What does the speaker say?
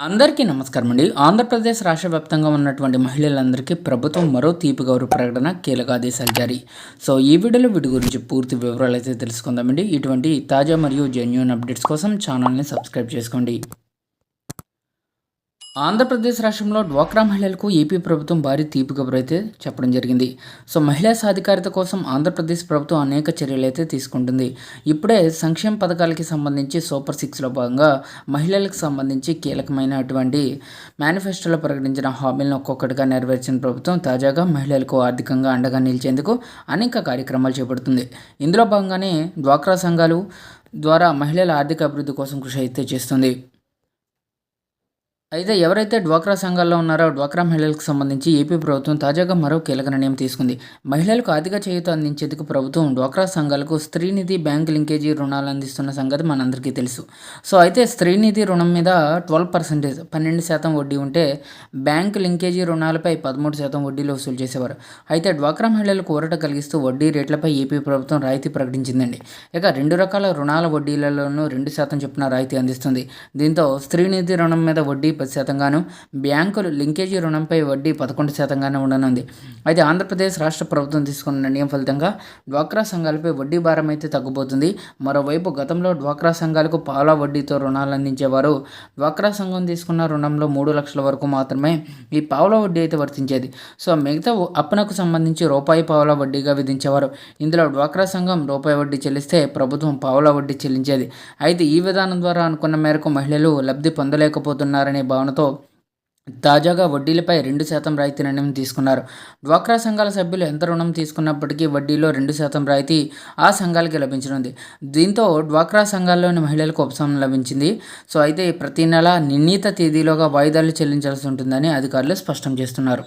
అందరికీ నమస్కారం అండి. ఆంధ్రప్రదేశ్ రాష్ట్ర వ్యాప్తంగా ఉన్నటువంటి మహిళలందరికీ ప్రభుత్వం మరో తీపి గౌరవ ప్రకటన కీలక ఆదేశాలు జారీ. సో ఈ వీడియోలో వీటి గురించి పూర్తి వివరాలు అయితే తెలుసుకుందామండి. ఇటువంటి తాజా మరియు జెన్యున్ అప్డేట్స్ కోసం ఛానల్ని సబ్స్క్రైబ్ చేసుకోండి. ఆంధ్రప్రదేశ్ రాష్ట్రంలో డ్వాక్రా మహిళలకు ఏపీ ప్రభుత్వం భారీ తీపి కబురైతే అయితే చెప్పడం జరిగింది. సో మహిళా సాధికారత కోసం ఆంధ్రప్రదేశ్ ప్రభుత్వం అనేక చర్యలు అయితే తీసుకుంటుంది. ఇప్పుడే సంక్షేమ పథకాలకి సంబంధించి సూపర్ సిక్స్లో భాగంగా మహిళలకు సంబంధించి కీలకమైనటువంటి మేనిఫెస్టోలో ప్రకటించిన హామీలను ఒక్కొక్కటిగా నెరవేర్చిన ప్రభుత్వం తాజాగా మహిళలకు ఆర్థికంగా అండగా నిలిచేందుకు అనేక కార్యక్రమాలు చేపడుతుంది. ఇందులో భాగంగానే డ్వాక్రా సంఘాలు ద్వారా మహిళల ఆర్థిక అభివృద్ధి కోసం కృషి అయితే చేస్తుంది. అయితే ఎవరైతే డ్వాక్రా సంఘాల్లో ఉన్నారో డ్వాక్రా మహిళలకు సంబంధించి ఏపీ ప్రభుత్వం తాజాగా మరో కీలక నిర్ణయం తీసుకుంది. మహిళలకు ఆర్థిక చేయూత అందించేందుకు ప్రభుత్వం డ్వాక్రా సంఘాలకు స్త్రీనిధి బ్యాంక్ లింకేజీ రుణాలు అందిస్తున్న సంగతి మనందరికీ తెలుసు. సో అయితే స్త్రీనిధి రుణం మీద ట్వెల్వ్ పర్సెంటేజ్ పన్నెండు శాతం వడ్డీ ఉంటే బ్యాంక్ లింకేజీ రుణాలపై పదమూడు శాతం వడ్డీలు వసూలు చేసేవారు. అయితే డ్వాక్రా మహిళలకు ఊరట కలిగిస్తూ వడ్డీ రేట్లపై ఏపీ ప్రభుత్వం రాయితీ ప్రకటించిందండి. ఇక రెండు రకాల రుణాల వడ్డీలలోనూ రెండు శాతం చొప్పున రాయితీ అందిస్తుంది. దీంతో స్త్రీనిధి రుణం మీద వడ్డీ పది శాతంగాను బ్యాంకులు లింకేజీ రుణంపై వడ్డీ పదకొండు శాతంగానే ఉండనుంది. అయితే ఆంధ్రప్రదేశ్ రాష్ట్ర ప్రభుత్వం తీసుకున్న నిర్ణయం ఫలితంగా డ్వాక్రా సంఘాలపై వడ్డీ భారం అయితే తగ్గిపోతుంది. మరోవైపు గతంలో డ్వాక్రా సంఘాలకు పాల వడ్డీతో రుణాలు అందించేవారు డ్వాక్రా సంఘం తీసుకున్న రుణంలో మూడు లక్షల వరకు మాత్రమే ఈ పావుల వడ్డీ అయితే వర్తించేది. సో మిగతా అప్పునకు సంబంధించి రూపాయి పావుల వడ్డీగా విధించేవారు. ఇందులో డ్వాక్రా సంఘం రూపాయి వడ్డీ చెల్లిస్తే ప్రభుత్వం పావుల వడ్డీ చెల్లించేది. అయితే ఈ విధానం ద్వారా అనుకున్న మేరకు మహిళలు లబ్ధి పొందలేకపోతున్నారనే భావనతో తాజాగా వడ్డీలపై రెండు శాతం రాయితీ నిర్ణయం తీసుకున్నారు. డ్వాక్రా సంఘాల సభ్యులు ఎంత రుణం తీసుకున్నప్పటికీ వడ్డీలో రెండు శాతం రాయితీ ఆ సంఘాలకి లభించనుంది. దీంతో డ్వాక్రా సంఘాల్లోని మహిళలకు ఉపశమనం లభించింది. సో అయితే ప్రతి నెల నిర్ణీత తేదీలోగా వాయిదాలు చెల్లించాల్సి ఉంటుందని అధికారులు స్పష్టం చేస్తున్నారు.